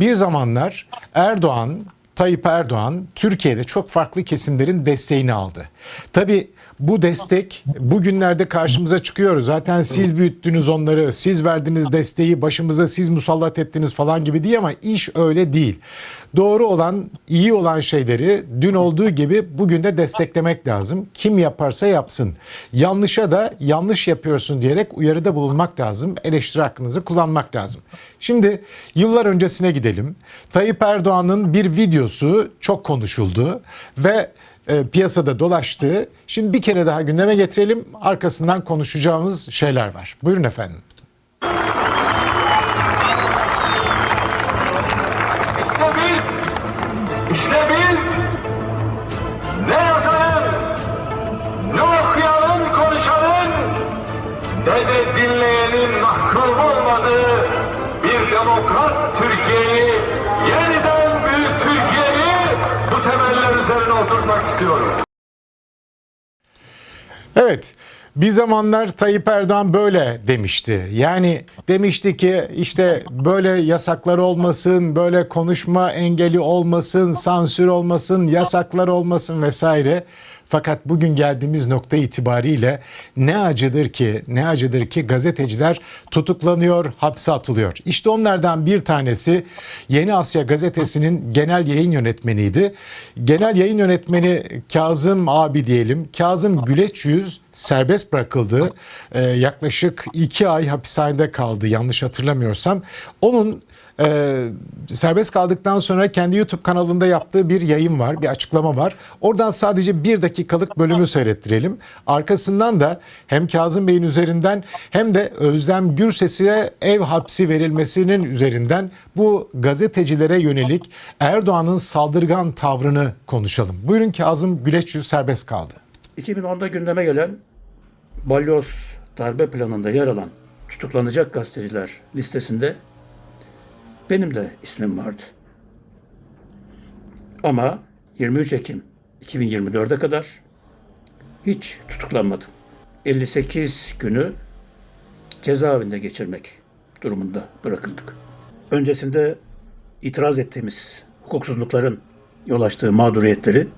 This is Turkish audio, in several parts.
Bir zamanlar Erdoğan, Tayyip Erdoğan Türkiye'de çok farklı kesimlerin desteğini aldı. Tabii bu destek bugünlerde karşımıza çıkıyor. Zaten siz büyüttünüz onları, siz verdiniz desteği, başımıza siz musallat ettiniz falan gibi diye ama iş öyle değil. Doğru olan, iyi olan şeyleri dün olduğu gibi bugün de desteklemek lazım. Kim yaparsa yapsın. Yanlışa da yanlış yapıyorsun diyerek uyarıda bulunmak lazım. Eleştiri hakkınızı kullanmak lazım. Şimdi yıllar öncesine gidelim. Tayyip Erdoğan'ın bir videosu çok konuşuldu ve e, piyasada dolaştı. Şimdi bir kere daha gündeme getirelim. Arkasından konuşacağımız şeyler var. Buyurun efendim. İşte biz, işte biz ne yazarın, ne konuşanın ne de dinleyenin mahkum olmadığı bir demokrat Türkiye'yi, üzerine oturtmak istiyoruz. Evet. Bir zamanlar Tayyip Erdoğan böyle demişti. Yani demişti ki işte böyle yasaklar olmasın, böyle konuşma engeli olmasın, sansür olmasın, yasaklar olmasın vesaire. Fakat bugün geldiğimiz nokta itibariyle ne acıdır ki, ne acıdır ki gazeteciler tutuklanıyor, hapse atılıyor. İşte onlardan bir tanesi Yeni Asya gazetesinin genel yayın yönetmeniydi. Genel yayın yönetmeni Kazım abi diyelim. Kazım Güleç Yüz serbest bırakıldı. Ee, yaklaşık iki ay hapishanede kaldı yanlış hatırlamıyorsam. Onun ee, serbest kaldıktan sonra kendi YouTube kanalında yaptığı bir yayın var, bir açıklama var. Oradan sadece bir dakikalık bölümü seyrettirelim. Arkasından da hem Kazım Bey'in üzerinden hem de Özlem Gürses'e ev hapsi verilmesinin üzerinden bu gazetecilere yönelik Erdoğan'ın saldırgan tavrını konuşalım. Buyurun Kazım Güleçyüz serbest kaldı. 2010'da gündeme gelen balyoz darbe planında yer alan tutuklanacak gazeteciler listesinde benim de ismim vardı. Ama 23 Ekim 2024'e kadar hiç tutuklanmadım. 58 günü cezaevinde geçirmek durumunda bırakıldık. Öncesinde itiraz ettiğimiz hukuksuzlukların yol açtığı mağduriyetleri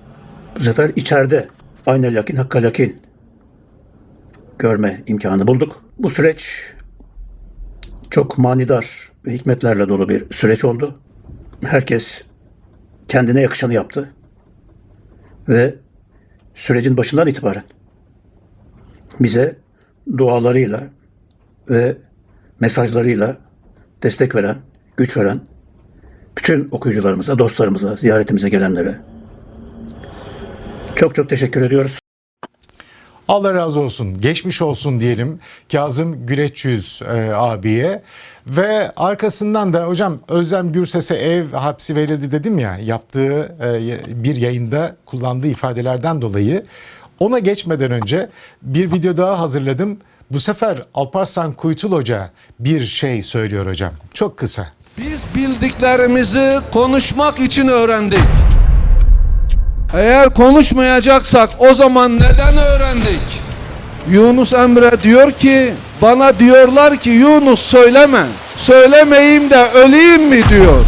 bu sefer içeride aynel yakin hakkal yakin görme imkanı bulduk. Bu süreç çok manidar hikmetlerle dolu bir süreç oldu. Herkes kendine yakışanı yaptı. Ve sürecin başından itibaren bize dualarıyla ve mesajlarıyla destek veren, güç veren bütün okuyucularımıza, dostlarımıza, ziyaretimize gelenlere çok çok teşekkür ediyoruz. Allah razı olsun, geçmiş olsun diyelim Kazım Güleçyüz e, abiye. Ve arkasından da hocam Özlem Gürses'e ev hapsi verildi dedim ya yaptığı e, bir yayında kullandığı ifadelerden dolayı. Ona geçmeden önce bir video daha hazırladım. Bu sefer Alparslan Kuytul Hoca bir şey söylüyor hocam. Çok kısa. Biz bildiklerimizi konuşmak için öğrendik. Eğer konuşmayacaksak o zaman neden öğrendik? Yunus Emre diyor ki bana diyorlar ki Yunus söyleme. Söylemeyeyim de öleyim mi diyor.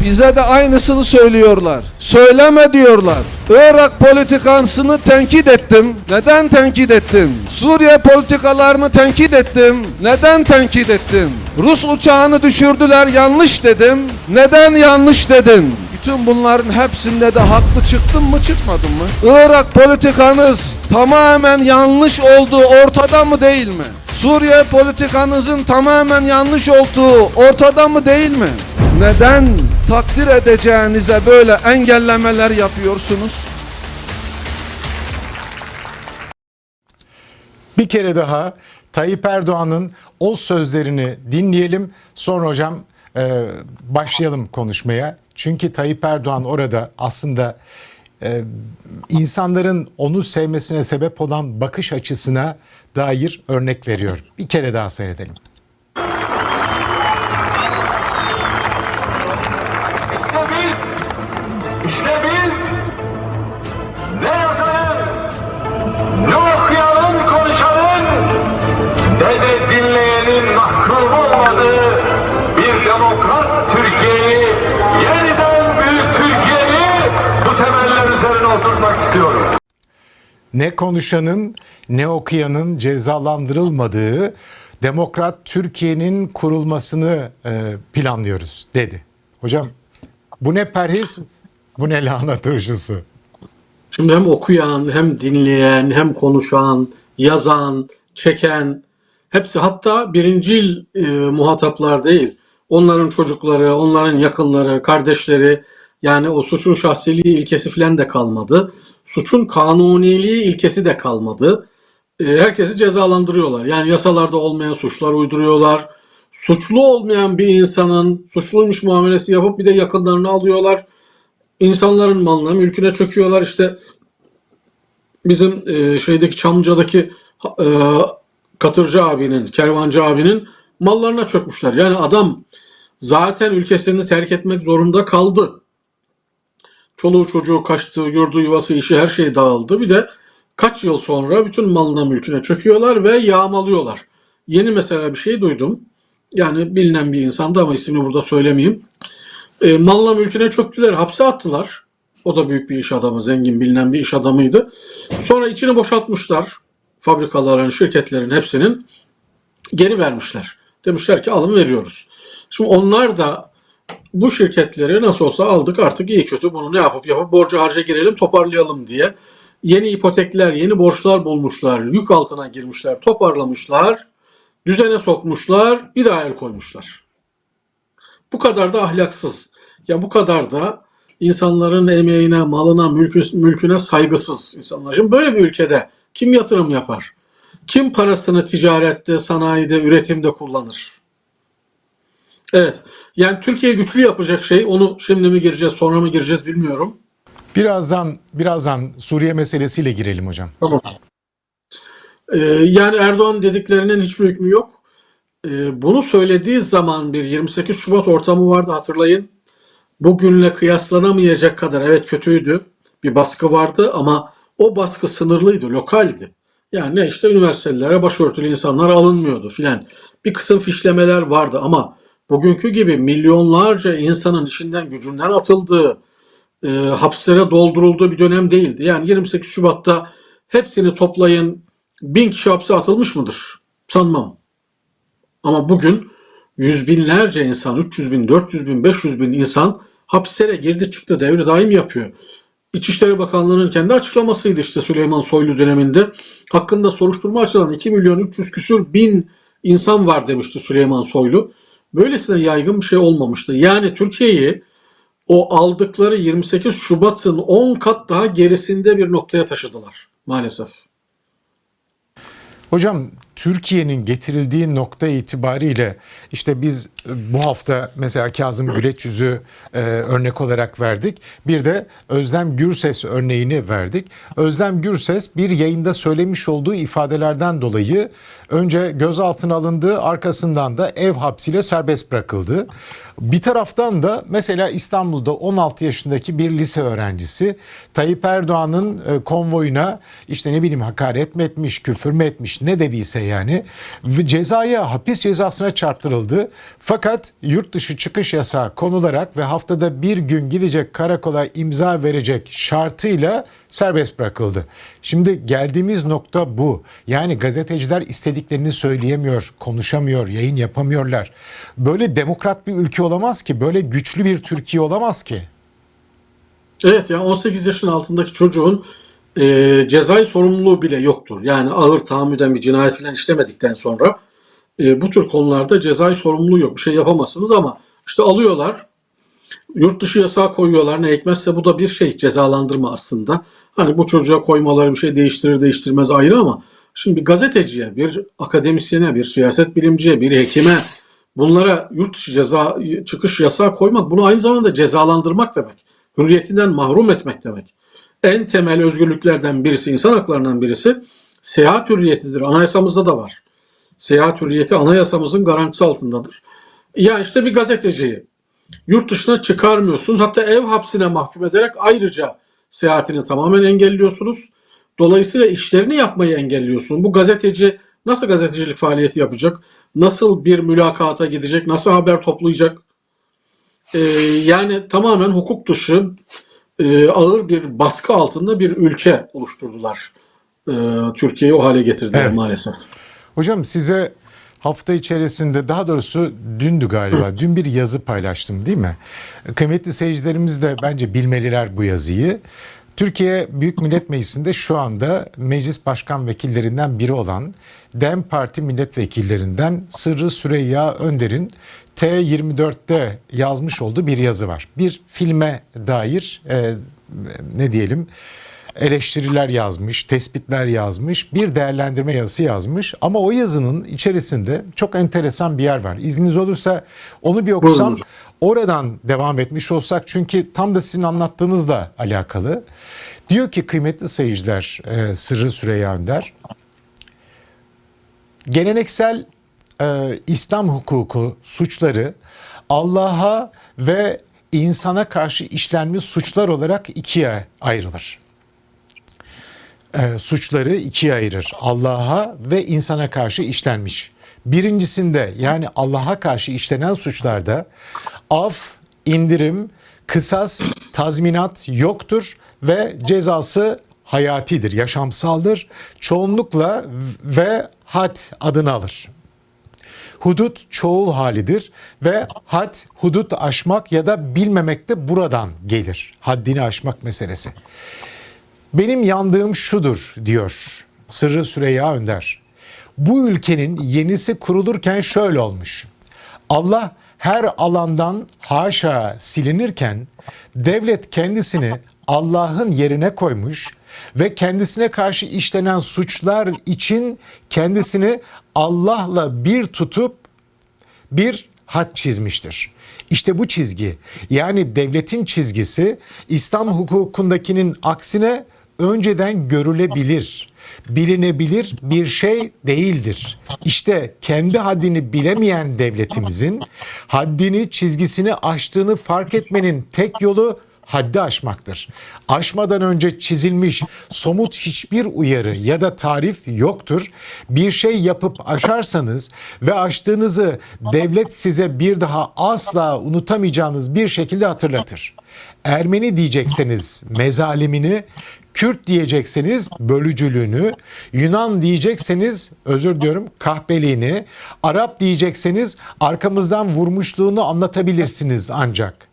Bize de aynısını söylüyorlar. Söyleme diyorlar. Irak politikasını tenkit ettim. Neden tenkit ettim? Suriye politikalarını tenkit ettim. Neden tenkit ettim? Rus uçağını düşürdüler yanlış dedim. Neden yanlış dedin? Bütün bunların hepsinde de haklı çıktım mı çıkmadım mı? Irak politikanız tamamen yanlış olduğu ortada mı değil mi? Suriye politikanızın tamamen yanlış olduğu ortada mı değil mi? Neden takdir edeceğinize böyle engellemeler yapıyorsunuz? Bir kere daha Tayyip Erdoğan'ın o sözlerini dinleyelim. Sonra hocam e, başlayalım konuşmaya. Çünkü Tayyip Erdoğan orada aslında e, insanların onu sevmesine sebep olan bakış açısına dair örnek veriyor. Bir kere daha seyredelim. Ne konuşanın ne okuyanın cezalandırılmadığı demokrat Türkiye'nin kurulmasını e, planlıyoruz dedi. Hocam bu ne perhiz bu ne lahana turşusu. Şimdi hem okuyan, hem dinleyen, hem konuşan, yazan, çeken hepsi hatta birincil e, muhataplar değil. Onların çocukları, onların yakınları, kardeşleri yani o suçun şahsiliği ilkesi filan da kalmadı. Suçun kanuniliği ilkesi de kalmadı. E, herkesi cezalandırıyorlar. Yani yasalarda olmayan suçlar uyduruyorlar. Suçlu olmayan bir insanın suçluymuş muamelesi yapıp bir de yakınlarını alıyorlar insanların malına, mülküne çöküyorlar. İşte bizim e, şeydeki Çamlıca'daki e, Katırcı abinin, Kervancı abinin mallarına çökmüşler. Yani adam zaten ülkesini terk etmek zorunda kaldı. Çoluğu çocuğu kaçtı, yurdu yuvası işi her şey dağıldı. Bir de kaç yıl sonra bütün malına mülküne çöküyorlar ve yağmalıyorlar. Yeni mesela bir şey duydum. Yani bilinen bir insandı ama ismini burada söylemeyeyim. E, malla mülküne çöktüler, hapse attılar. O da büyük bir iş adamı, zengin bilinen bir iş adamıydı. Sonra içini boşaltmışlar. Fabrikaların, şirketlerin hepsinin geri vermişler. Demişler ki alın veriyoruz. Şimdi onlar da bu şirketleri nasıl olsa aldık artık iyi kötü bunu ne yapıp yapıp borcu harca girelim toparlayalım diye yeni ipotekler, yeni borçlar bulmuşlar, yük altına girmişler, toparlamışlar, düzene sokmuşlar, bir daha el koymuşlar. Bu kadar da ahlaksız. Ya bu kadar da insanların emeğine, malına, mülkü- mülküne saygısız insanlar. Şimdi böyle bir ülkede kim yatırım yapar? Kim parasını ticarette, sanayide, üretimde kullanır? Evet. Yani Türkiye güçlü yapacak şey onu şimdi mi gireceğiz, sonra mı gireceğiz bilmiyorum. Birazdan birazdan Suriye meselesiyle girelim hocam. Ee, yani Erdoğan dediklerinin hiçbir hükmü yok. Ee, bunu söylediği zaman bir 28 Şubat ortamı vardı hatırlayın. Bugünle kıyaslanamayacak kadar evet kötüydü. Bir baskı vardı ama o baskı sınırlıydı, lokaldi. Yani ne işte üniversitelere başörtülü insanlar alınmıyordu filan. Bir kısım fişlemeler vardı ama bugünkü gibi milyonlarca insanın işinden gücünden atıldığı, e, hapslere doldurulduğu bir dönem değildi. Yani 28 Şubat'ta hepsini toplayın bin kişi hapse atılmış mıdır? Sanmam. Ama bugün yüz binlerce insan, 300 bin, 400 bin, 500 bin insan hapislere girdi çıktı devri daim yapıyor. İçişleri Bakanlığı'nın kendi açıklamasıydı işte Süleyman Soylu döneminde. Hakkında soruşturma açılan 2 milyon 300 küsür bin insan var demişti Süleyman Soylu. Böylesine yaygın bir şey olmamıştı. Yani Türkiye'yi o aldıkları 28 Şubat'ın 10 kat daha gerisinde bir noktaya taşıdılar maalesef. Hocam Türkiye'nin getirildiği nokta itibariyle işte biz bu hafta mesela Kazım Güleç yüzü e, örnek olarak verdik. Bir de Özlem Gürses örneğini verdik. Özlem Gürses bir yayında söylemiş olduğu ifadelerden dolayı önce gözaltına alındı arkasından da ev hapsiyle serbest bırakıldı. Bir taraftan da mesela İstanbul'da 16 yaşındaki bir lise öğrencisi Tayyip Erdoğan'ın e, konvoyuna işte ne bileyim hakaret mi etmiş, küfür mü etmiş ne dediyse yani cezaya hapis cezasına çarptırıldı. Fakat yurt dışı çıkış yasağı konularak ve haftada bir gün gidecek karakola imza verecek şartıyla serbest bırakıldı. Şimdi geldiğimiz nokta bu. Yani gazeteciler istediklerini söyleyemiyor, konuşamıyor, yayın yapamıyorlar. Böyle demokrat bir ülke olamaz ki, böyle güçlü bir Türkiye olamaz ki. Evet ya 18 yaşın altındaki çocuğun e, cezai sorumluluğu bile yoktur. Yani ağır tahammüden bir cinayet falan işlemedikten sonra e, bu tür konularda cezai sorumluluğu yok. Bir şey yapamazsınız ama işte alıyorlar yurt dışı yasağı koyuyorlar. Ne hikmetse bu da bir şey cezalandırma aslında. Hani bu çocuğa koymaları bir şey değiştirir değiştirmez ayrı ama şimdi bir gazeteciye, bir akademisyene, bir siyaset bilimciye, bir hekime bunlara yurt dışı ceza çıkış yasağı koymak bunu aynı zamanda cezalandırmak demek. Hürriyetinden mahrum etmek demek. En temel özgürlüklerden birisi, insan haklarından birisi seyahat hürriyetidir. Anayasamızda da var. Seyahat hürriyeti anayasamızın garantisi altındadır. Ya işte bir gazeteciyi yurt dışına çıkarmıyorsunuz. Hatta ev hapsine mahkum ederek ayrıca seyahatini tamamen engelliyorsunuz. Dolayısıyla işlerini yapmayı engelliyorsun. Bu gazeteci nasıl gazetecilik faaliyeti yapacak? Nasıl bir mülakata gidecek? Nasıl haber toplayacak? Ee, yani tamamen hukuk dışı e, ağır bir baskı altında bir ülke oluşturdular e, Türkiye'yi o hale getirdiler Evet. maalesef. Hocam size hafta içerisinde daha doğrusu dündü galiba. Dün bir yazı paylaştım değil mi? Kıymetli seyircilerimiz de bence bilmeliler bu yazıyı. Türkiye Büyük Millet Meclisi'nde şu anda meclis başkan vekillerinden biri olan DEM Parti milletvekillerinden Sırrı Süreyya Önder'in T24'te yazmış olduğu bir yazı var. Bir filme dair e, ne diyelim eleştiriler yazmış, tespitler yazmış, bir değerlendirme yazısı yazmış. Ama o yazının içerisinde çok enteresan bir yer var. İzniniz olursa onu bir okusam Buyurun oradan devam etmiş olsak çünkü tam da sizin anlattığınızla alakalı. Diyor ki kıymetli seyirciler e, Sırrı Süreyya Önder, geleneksel e, İslam hukuku suçları Allah'a ve insana karşı işlenmiş suçlar olarak ikiye ayrılır e, suçları ikiye ayırır. Allah'a ve insana karşı işlenmiş. Birincisinde yani Allah'a karşı işlenen suçlarda af, indirim, kısas, tazminat yoktur ve cezası hayatidir, yaşamsaldır. Çoğunlukla ve had adını alır. Hudut çoğul halidir ve had hudut aşmak ya da bilmemek de buradan gelir. Haddini aşmak meselesi. Benim yandığım şudur diyor Sırrı Süreyya Önder. Bu ülkenin yenisi kurulurken şöyle olmuş. Allah her alandan haşa silinirken devlet kendisini Allah'ın yerine koymuş ve kendisine karşı işlenen suçlar için kendisini Allah'la bir tutup bir hat çizmiştir. İşte bu çizgi yani devletin çizgisi İslam hukukundakinin aksine önceden görülebilir, bilinebilir bir şey değildir. İşte kendi haddini bilemeyen devletimizin haddini, çizgisini aştığını fark etmenin tek yolu haddi aşmaktır. Aşmadan önce çizilmiş somut hiçbir uyarı ya da tarif yoktur. Bir şey yapıp aşarsanız ve aştığınızı devlet size bir daha asla unutamayacağınız bir şekilde hatırlatır. Ermeni diyecekseniz mezalimini, Kürt diyecekseniz bölücülüğünü, Yunan diyecekseniz özür diyorum kahpeliğini, Arap diyecekseniz arkamızdan vurmuşluğunu anlatabilirsiniz ancak.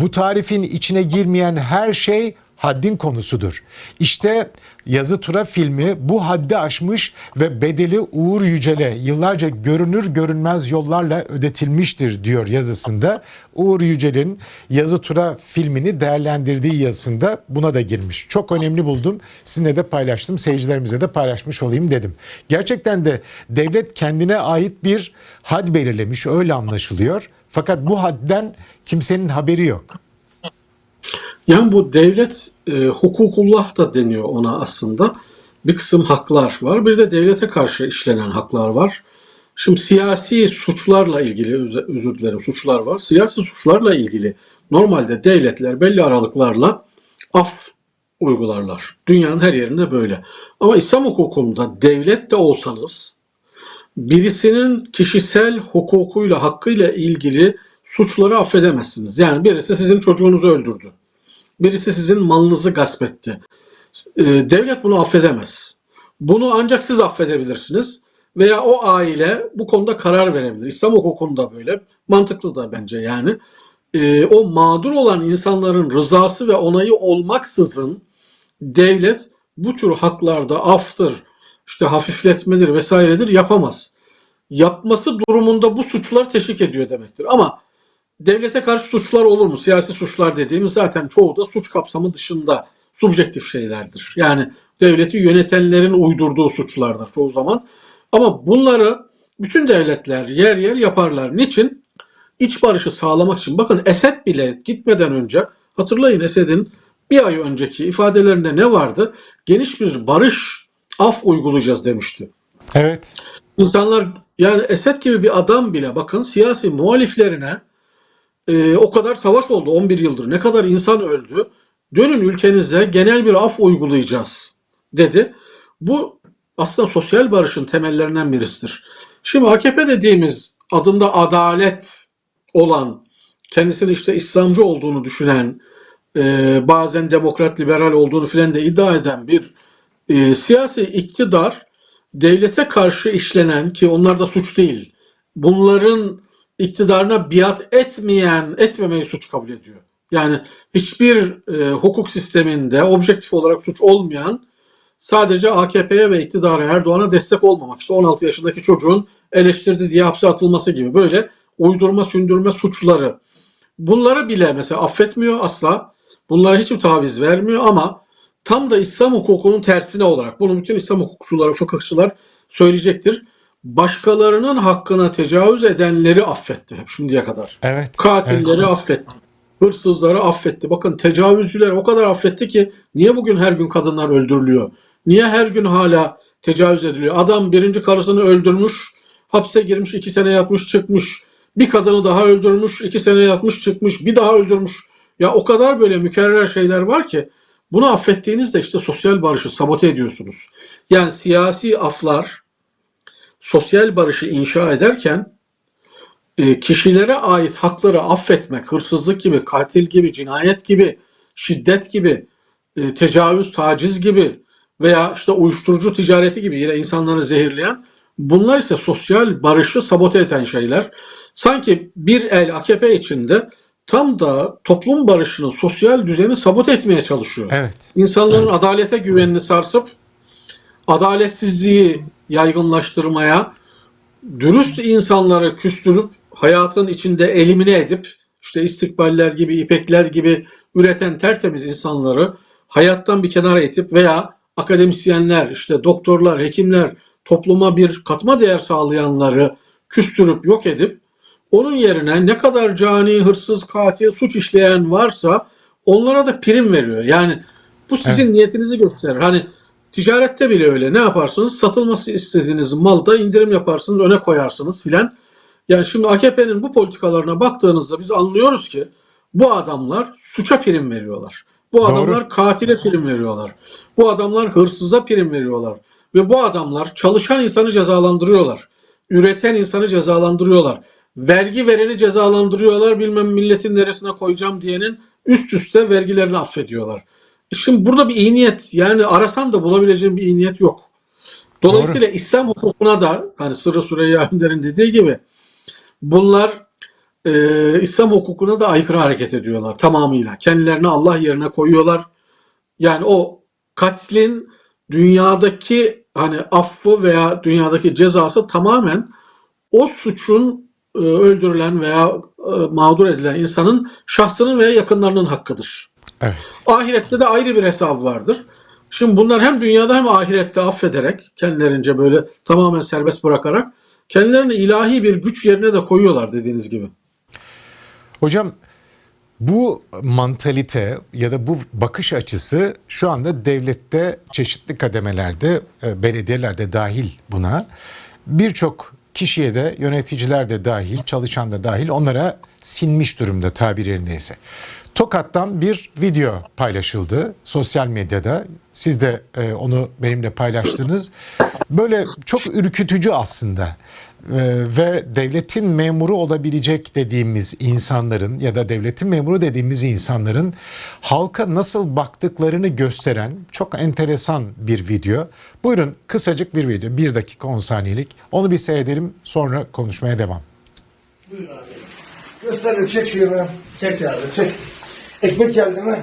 Bu tarifin içine girmeyen her şey haddin konusudur. İşte Yazı Tura filmi bu haddi aşmış ve bedeli Uğur Yücel'e yıllarca görünür görünmez yollarla ödetilmiştir diyor yazısında. Uğur Yücel'in Yazı Tura filmini değerlendirdiği yazısında buna da girmiş. Çok önemli buldum. Sizinle de paylaştım. Seyircilerimize de paylaşmış olayım dedim. Gerçekten de devlet kendine ait bir had belirlemiş. Öyle anlaşılıyor. Fakat bu hadden kimsenin haberi yok. Yani bu devlet e, hukukullah da deniyor ona aslında. Bir kısım haklar var. Bir de devlete karşı işlenen haklar var. Şimdi siyasi suçlarla ilgili, öz- özür dilerim suçlar var. Siyasi suçlarla ilgili normalde devletler belli aralıklarla af uygularlar. Dünyanın her yerinde böyle. Ama İslam hukukunda devlet de olsanız birisinin kişisel hukukuyla, hakkıyla ilgili suçları affedemezsiniz. Yani birisi sizin çocuğunuzu öldürdü. Birisi sizin malınızı gasp etti. Ee, Devlet bunu affedemez. Bunu ancak siz affedebilirsiniz veya o aile bu konuda karar verebilir. İslam hukukunda böyle. Mantıklı da bence yani. Ee, o mağdur olan insanların rızası ve onayı olmaksızın devlet bu tür haklarda aftır, işte hafifletmedir vesairedir yapamaz. Yapması durumunda bu suçlar teşvik ediyor demektir. Ama devlete karşı suçlar olur mu? Siyasi suçlar dediğimiz zaten çoğu da suç kapsamı dışında subjektif şeylerdir. Yani devleti yönetenlerin uydurduğu suçlardır çoğu zaman. Ama bunları bütün devletler yer yer yaparlar. Niçin? İç barışı sağlamak için. Bakın Esed bile gitmeden önce hatırlayın Esed'in bir ay önceki ifadelerinde ne vardı? Geniş bir barış af uygulayacağız demişti. Evet. İnsanlar yani Esed gibi bir adam bile bakın siyasi muhaliflerine e, o kadar savaş oldu 11 yıldır ne kadar insan öldü. Dönün ülkenize genel bir af uygulayacağız dedi. Bu aslında sosyal barışın temellerinden birisidir. Şimdi AKP dediğimiz adında adalet olan, kendisini işte İslamcı olduğunu düşünen, e, bazen demokrat liberal olduğunu filan da iddia eden bir e, siyasi iktidar devlete karşı işlenen ki onlar da suç değil. Bunların iktidarına biat etmeyen, etmemeyi suç kabul ediyor. Yani hiçbir e, hukuk sisteminde objektif olarak suç olmayan sadece AKP'ye ve iktidara Erdoğan'a destek olmamak. İşte 16 yaşındaki çocuğun eleştirdi diye hapse atılması gibi böyle uydurma sündürme suçları. Bunları bile mesela affetmiyor asla. Bunlara hiçbir taviz vermiyor ama tam da İslam hukukunun tersine olarak bunu bütün İslam hukukçuları, fıkıhçılar söyleyecektir. Başkalarının hakkına tecavüz edenleri affetti hep şimdiye kadar. Evet. Katilleri evet. affetti. Hırsızları affetti. Bakın tecavüzcüleri o kadar affetti ki niye bugün her gün kadınlar öldürülüyor? Niye her gün hala tecavüz ediliyor? Adam birinci karısını öldürmüş, hapse girmiş, iki sene yatmış çıkmış. Bir kadını daha öldürmüş, iki sene yatmış çıkmış, bir daha öldürmüş. Ya o kadar böyle mükerrer şeyler var ki bunu affettiğinizde işte sosyal barışı sabote ediyorsunuz. Yani siyasi aflar sosyal barışı inşa ederken e, kişilere ait hakları affetmek, hırsızlık gibi, katil gibi, cinayet gibi, şiddet gibi, e, tecavüz, taciz gibi veya işte uyuşturucu ticareti gibi yine insanları zehirleyen bunlar ise sosyal barışı sabote eden şeyler. Sanki bir el AKP içinde tam da toplum barışını, sosyal düzeni sabote etmeye çalışıyor. Evet. İnsanların adalete güvenini sarsıp adaletsizliği yaygınlaştırmaya, dürüst insanları küstürüp hayatın içinde elimine edip işte istikballer gibi, ipekler gibi üreten tertemiz insanları hayattan bir kenara itip veya akademisyenler, işte doktorlar, hekimler, topluma bir katma değer sağlayanları küstürüp yok edip onun yerine ne kadar cani, hırsız, katil, suç işleyen varsa onlara da prim veriyor. Yani bu sizin niyetinizi gösterir. Hani ticarette bile öyle. Ne yaparsınız? Satılması istediğiniz malda indirim yaparsınız, öne koyarsınız filan. Yani şimdi AKP'nin bu politikalarına baktığınızda biz anlıyoruz ki bu adamlar suça prim veriyorlar. Bu Doğru. adamlar katile prim veriyorlar. Bu adamlar hırsıza prim veriyorlar. Ve bu adamlar çalışan insanı cezalandırıyorlar. Üreten insanı cezalandırıyorlar. Vergi vereni cezalandırıyorlar. Bilmem milletin neresine koyacağım diyenin üst üste vergilerini affediyorlar. Şimdi burada bir iyi niyet yani arasan da bulabileceğin bir iyi niyet yok. Dolayısıyla İslam hukukuna da hani Sırrı Süreyya Önder'in dediği gibi bunlar e, İslam hukukuna da aykırı hareket ediyorlar tamamıyla. Kendilerini Allah yerine koyuyorlar. Yani o katlin dünyadaki hani affı veya dünyadaki cezası tamamen o suçun e, öldürülen veya e, mağdur edilen insanın şahsının veya yakınlarının hakkıdır. Evet. Ahirette de ayrı bir hesabı vardır. Şimdi bunlar hem dünyada hem ahirette affederek, kendilerince böyle tamamen serbest bırakarak kendilerini ilahi bir güç yerine de koyuyorlar dediğiniz gibi. Hocam bu mantalite ya da bu bakış açısı şu anda devlette çeşitli kademelerde, e, belediyeler de dahil buna birçok kişiye de yöneticiler de dahil, çalışan da dahil onlara sinmiş durumda tabir yerindeyse. Tokat'tan bir video paylaşıldı sosyal medyada. Siz de e, onu benimle paylaştınız. Böyle çok ürkütücü aslında. E, ve devletin memuru olabilecek dediğimiz insanların ya da devletin memuru dediğimiz insanların halka nasıl baktıklarını gösteren çok enteresan bir video. Buyurun kısacık bir video. Bir dakika 10 saniyelik. Onu bir seyredelim sonra konuşmaya devam. Göster bir çek şunu. Çek abi çek. Ekmek geldi mi?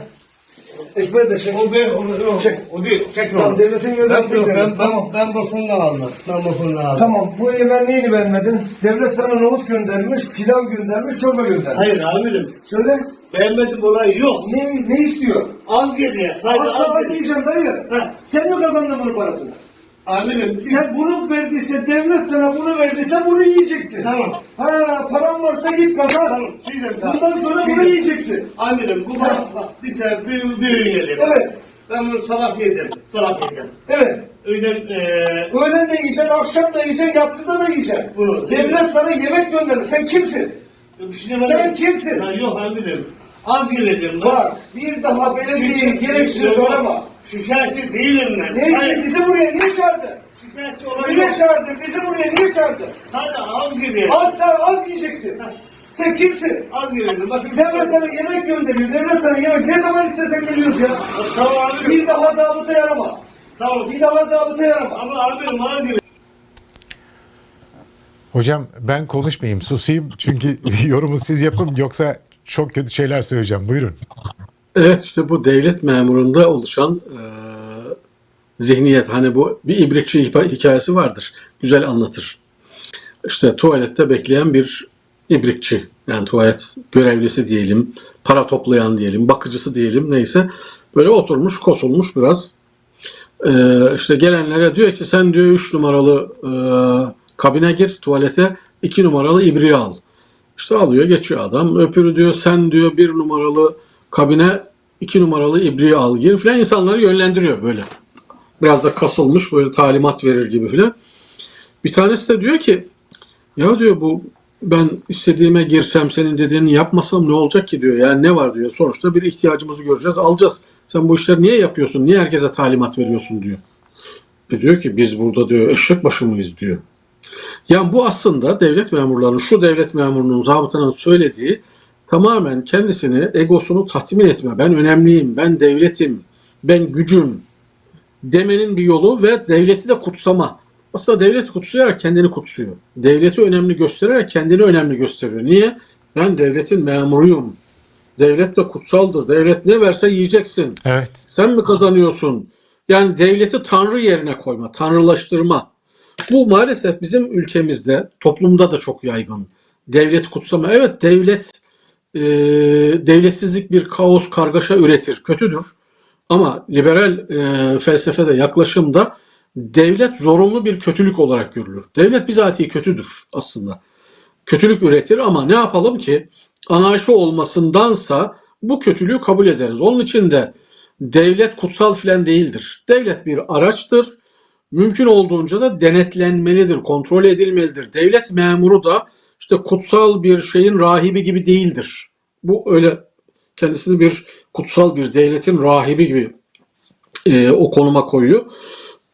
Ekmeği de çek. O ben onu Çek. O değil. Çekme Tamam onu. devletin Ben, ben, ben, Tamam. ben, ben bakımdan aldım. Ben bakımdan aldım. Tamam bu yemeğin neyini beğenmedin? Devlet sana nohut göndermiş, pilav göndermiş, çorba göndermiş. Hayır amirim. Söyle. Beğenmedim olayı yok. Ne, ne istiyor? Az geliyor. Sadece Asla az az geliyor. dayı. Sen mi kazandın bunun parasını? Amirim. Sen bunu verdiyse, devlet sana bunu verdiyse bunu yiyeceksin. Tamam. Ha, paran varsa git kazan. Tamam. Bundan sonra bunu yiyeceksin. Amirim bu bak, bak büyük büyük yedim. Evet. Ben bunu sabah yedim. Sabah yedim. Evet. Öğlen eee Öğlen de yiyeceksin, akşam da yiyeceksin, yatsıda da yiyeceksin. Bunu- Devlet sana yemek gönderir. Sen kimsin? bir şey demedim. Sen kimsin? Ha, yok amirim. Az yedim. Bak bir daha belediyeye gereksiz arama. Şikayetçi değilim ben. Ne için Hayır, bizi buraya niye çağırdın? Şikayetçi olayı Niye yok. çağırdın? Bizi buraya niye çağırdın? Sadece az geliyor. Az sen az yiyeceksin. Sen kimsin? Az geliyor. Bakın. Devlet sana yemek gönderiyor. Devlet sana yemek. Ne zaman istesen geliyoruz ya. Tamam amirim. Bir daha zabıta yarama. Ol. Bir daha zabıta yarama. Ama abi mal gibi. Hocam ben konuşmayayım susayım çünkü yorumu siz yapın yoksa çok kötü şeyler söyleyeceğim. Buyurun. Evet işte bu devlet memurunda oluşan e, zihniyet hani bu bir ibrikçi hika- hikayesi vardır. Güzel anlatır. İşte tuvalette bekleyen bir ibrikçi yani tuvalet görevlisi diyelim, para toplayan diyelim, bakıcısı diyelim neyse böyle oturmuş kosulmuş biraz. E, işte gelenlere diyor ki sen diyor 3 numaralı e, kabine gir tuvalete 2 numaralı ibriği al. İşte alıyor geçiyor adam. Öpürü diyor sen diyor bir numaralı kabine iki numaralı ibriği al gir filan insanları yönlendiriyor böyle. Biraz da kasılmış böyle talimat verir gibi filan. Bir tanesi de diyor ki ya diyor bu ben istediğime girsem senin dediğini yapmasam ne olacak ki diyor. Yani ne var diyor. Sonuçta bir ihtiyacımızı göreceğiz alacağız. Sen bu işleri niye yapıyorsun? Niye herkese talimat veriyorsun diyor. E diyor ki biz burada diyor eşek başı mıyız diyor. Yani bu aslında devlet memurlarının, şu devlet memurunun, zabıtanın söylediği tamamen kendisini, egosunu tatmin etme. Ben önemliyim, ben devletim, ben gücüm demenin bir yolu ve devleti de kutsama. Aslında devleti kutsayarak kendini kutsuyor. Devleti önemli göstererek kendini önemli gösteriyor. Niye? Ben devletin memuruyum. Devlet de kutsaldır. Devlet ne verse yiyeceksin. Evet. Sen mi kazanıyorsun? Yani devleti tanrı yerine koyma, tanrılaştırma. Bu maalesef bizim ülkemizde, toplumda da çok yaygın. Devlet kutsama. Evet devlet, e, devletsizlik bir kaos, kargaşa üretir. Kötüdür. Ama liberal e, felsefede, yaklaşımda devlet zorunlu bir kötülük olarak görülür. Devlet bizatihi kötüdür aslında. Kötülük üretir ama ne yapalım ki anarşi olmasındansa bu kötülüğü kabul ederiz. Onun için de devlet kutsal filan değildir. Devlet bir araçtır. Mümkün olduğunca da denetlenmelidir, kontrol edilmelidir. Devlet memuru da işte kutsal bir şeyin rahibi gibi değildir. Bu öyle kendisini bir kutsal bir devletin rahibi gibi e, o konuma koyuyor.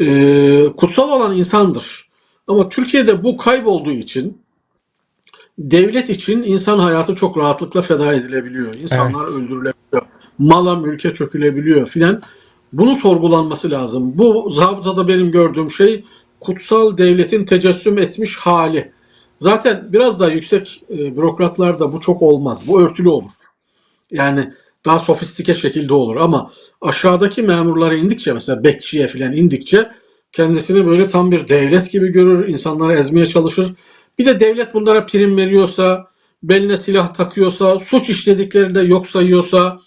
E, kutsal olan insandır. Ama Türkiye'de bu kaybolduğu için devlet için insan hayatı çok rahatlıkla feda edilebiliyor. İnsanlar Evet. öldürülebiliyor. Mala mülke çökülebiliyor filan. Bunun sorgulanması lazım. Bu zabıtada benim gördüğüm şey kutsal devletin tecessüm etmiş hali. Zaten biraz daha yüksek e, bürokratlarda bu çok olmaz. Bu örtülü olur. Yani daha sofistike şekilde olur ama aşağıdaki memurlara indikçe mesela bekçiye filan indikçe kendisini böyle tam bir devlet gibi görür, insanları ezmeye çalışır. Bir de devlet bunlara prim veriyorsa, beline silah takıyorsa, suç işlediklerini de yok sayıyorsa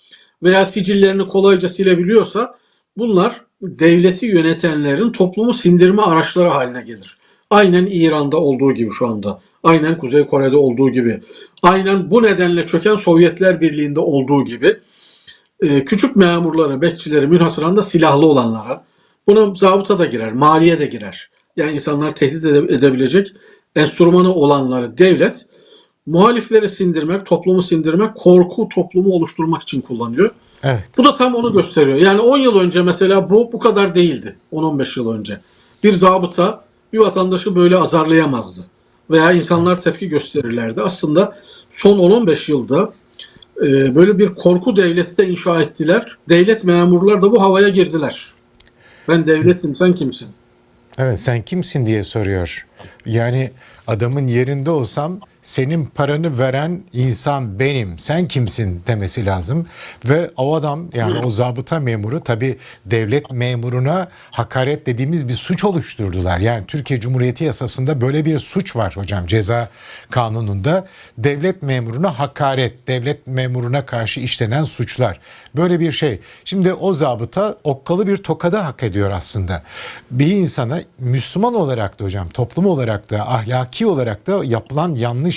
veya sicillerini kolayca silebiliyorsa bunlar devleti yönetenlerin toplumu sindirme araçları haline gelir. Aynen İran'da olduğu gibi şu anda. Aynen Kuzey Kore'de olduğu gibi. Aynen bu nedenle çöken Sovyetler Birliği'nde olduğu gibi e, küçük memurları, bekçileri münhasıran da silahlı olanlara buna zabıta da girer, maliye de girer. Yani insanlar tehdit ede- edebilecek enstrümanı olanları devlet muhalifleri sindirmek, toplumu sindirmek, korku toplumu oluşturmak için kullanıyor. Evet. Bu da tam onu gösteriyor. Yani 10 yıl önce mesela bu bu kadar değildi. 10-15 yıl önce. Bir zabıta bir vatandaşı böyle azarlayamazdı. Veya insanlar tepki gösterirlerdi. Aslında son 10-15 yılda e, böyle bir korku devleti de inşa ettiler. Devlet memurları da bu havaya girdiler. Ben devletim sen kimsin? Evet sen kimsin diye soruyor. Yani adamın yerinde olsam senin paranı veren insan benim. Sen kimsin demesi lazım. Ve o adam yani o zabıta memuru tabi devlet memuruna hakaret dediğimiz bir suç oluşturdular. Yani Türkiye Cumhuriyeti yasasında böyle bir suç var hocam ceza kanununda. Devlet memuruna hakaret, devlet memuruna karşı işlenen suçlar. Böyle bir şey. Şimdi o zabıta okkalı bir tokada hak ediyor aslında. Bir insana Müslüman olarak da hocam toplum olarak da ahlaki olarak da yapılan yanlış.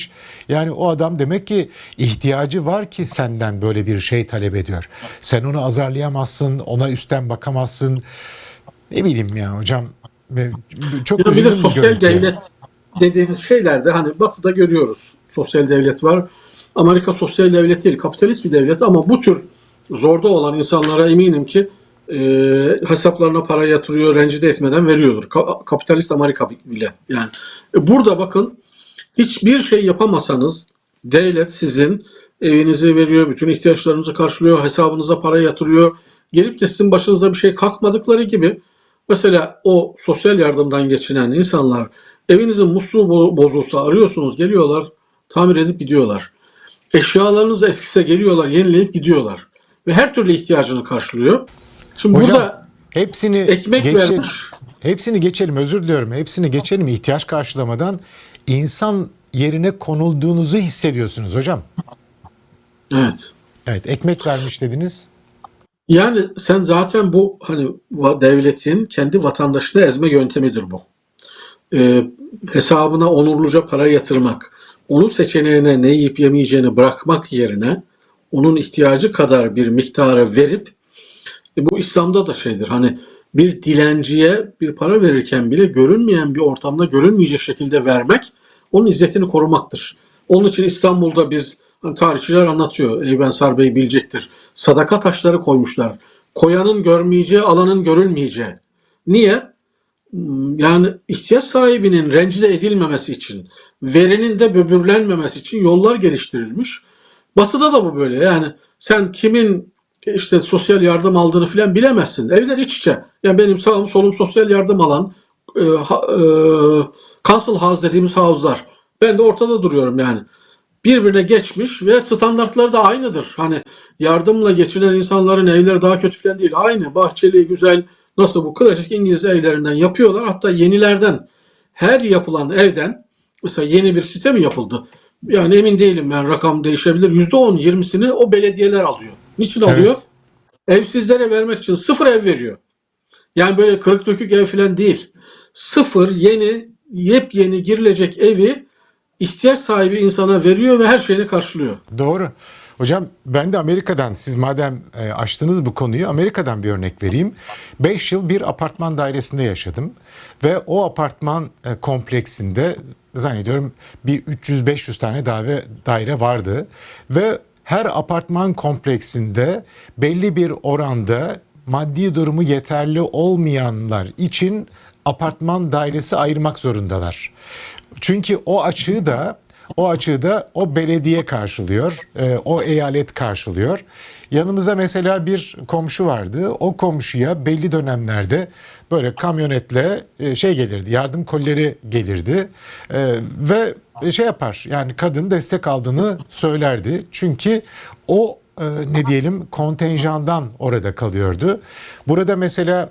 Yani o adam demek ki ihtiyacı var ki senden böyle bir şey talep ediyor. Sen onu azarlayamazsın, ona üstten bakamazsın. Ne bileyim ya hocam. Çok bir üzüldüm bu sosyal devlet dediğimiz şeylerde hani batıda görüyoruz. Sosyal devlet var. Amerika sosyal devlet değil, kapitalist bir devlet ama bu tür zorda olan insanlara eminim ki e, hesaplarına para yatırıyor, rencide etmeden veriyordur. Ka- kapitalist Amerika bile. Yani E, burada bakın hiçbir şey yapamasanız devlet sizin evinizi veriyor, bütün ihtiyaçlarınızı karşılıyor, hesabınıza para yatırıyor. Gelip de sizin başınıza bir şey kalkmadıkları gibi Mesela o sosyal yardımdan geçinen insanlar evinizin musluğu bo- bozulsa arıyorsunuz geliyorlar tamir edip gidiyorlar. Eşyalarınız eskise geliyorlar yenileyip gidiyorlar. Ve her türlü ihtiyacını karşılıyor. Şimdi Hocam burada hepsini ekmek geçelim. vermiş. Hepsini geçelim özür diliyorum. Hepsini geçelim ihtiyaç karşılamadan insan yerine konulduğunuzu hissediyorsunuz hocam. Evet. Evet ekmek vermiş dediniz. Yani sen zaten bu hani devletin kendi vatandaşını ezme yöntemidir bu. Ee, hesabına onurluca para yatırmak, onun seçeneğine ne yiyip yemeyeceğini bırakmak yerine onun ihtiyacı kadar bir miktarı verip e, bu İslam'da da şeydir hani bir dilenciye bir para verirken bile görünmeyen bir ortamda görünmeyecek şekilde vermek onun izzetini korumaktır. Onun için İstanbul'da biz hani tarihçiler anlatıyor. Eyüp Ensar Bey bilecektir. Sadaka taşları koymuşlar. Koyanın görmeyeceği, alanın görülmeyeceği. Niye? Hmm, Yani ihtiyaç sahibinin rencide edilmemesi için, verinin de böbürlenmemesi için yollar geliştirilmiş. Batı'da da bu böyle. Yani sen kimin işte sosyal yardım aldığını filan bilemezsin. Evler iç içe. Yani benim sağım solum sosyal yardım alan e, ha, e, council house dediğimiz house'lar. Ben de ortada duruyorum yani. Birbirine geçmiş ve standartları da aynıdır. Hani yardımla geçinen insanların evleri daha kötü falan değil. Aynı bahçeli, güzel, nasıl bu klasik İngiliz evlerinden yapıyorlar. Hatta yenilerden her yapılan evden mesela yeni bir site mi yapıldı? Yani emin değilim yani rakam değişebilir. %10, 20'sini o belediyeler alıyor. Niçin alıyor? Evsizlere vermek için sıfır ev veriyor. Yani böyle kırık dökük ev falan değil. Sıfır yeni, yepyeni girilecek evi ihtiyaç sahibi insana veriyor ve her şeyini karşılıyor. Doğru. Hocam ben de Amerika'dan siz madem e, açtınız bu konuyu Amerika'dan bir örnek vereyim. 5 yıl bir apartman dairesinde yaşadım ve o apartman e, kompleksinde zannediyorum bir 300-500 tane daire, daire vardı ve her apartman kompleksinde belli bir oranda maddi durumu yeterli olmayanlar için apartman dairesi ayırmak zorundalar. Çünkü o açığı da o açığı da o belediye karşılıyor, e, o eyalet karşılıyor. Yanımıza mesela bir komşu vardı. O komşuya belli dönemlerde böyle kamyonetle e, şey gelirdi, yardım kolileri gelirdi E, ve şey yapar. Yani kadın destek aldığını söylerdi. Çünkü o e, ne diyelim kontenjandan orada kalıyordu. Burada mesela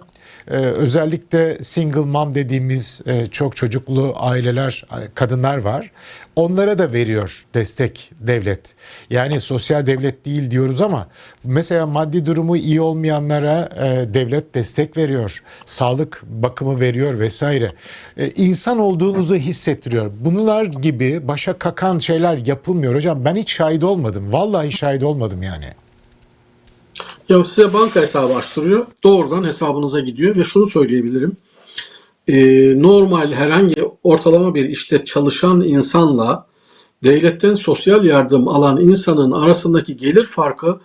ee, özellikle single mom dediğimiz e, çok çocuklu aileler, kadınlar var. Onlara da veriyor destek devlet. Yani sosyal devlet değil diyoruz ama mesela maddi durumu iyi olmayanlara e, devlet destek veriyor. Sağlık bakımı veriyor vesaire. E, insan olduğunuzu hissettiriyor. Bunlar gibi başa kakan şeyler yapılmıyor hocam. Ben hiç şahit olmadım. Vallahi şahit olmadım yani. Ya size banka hesabı açtırıyor. Doğrudan hesabınıza gidiyor ve şunu söyleyebilirim. Ee, normal herhangi ortalama bir işte çalışan insanla devletten sosyal yardım alan insanın arasındaki gelir farkı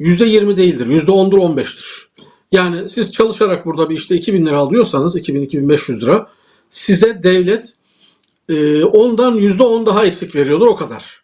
%20 değildir. %10'dur 15'tir. Yani siz çalışarak burada bir işte 2000 lira alıyorsanız 2000-2500 lira size devlet e, ondan %10 daha eksik veriyordur o kadar.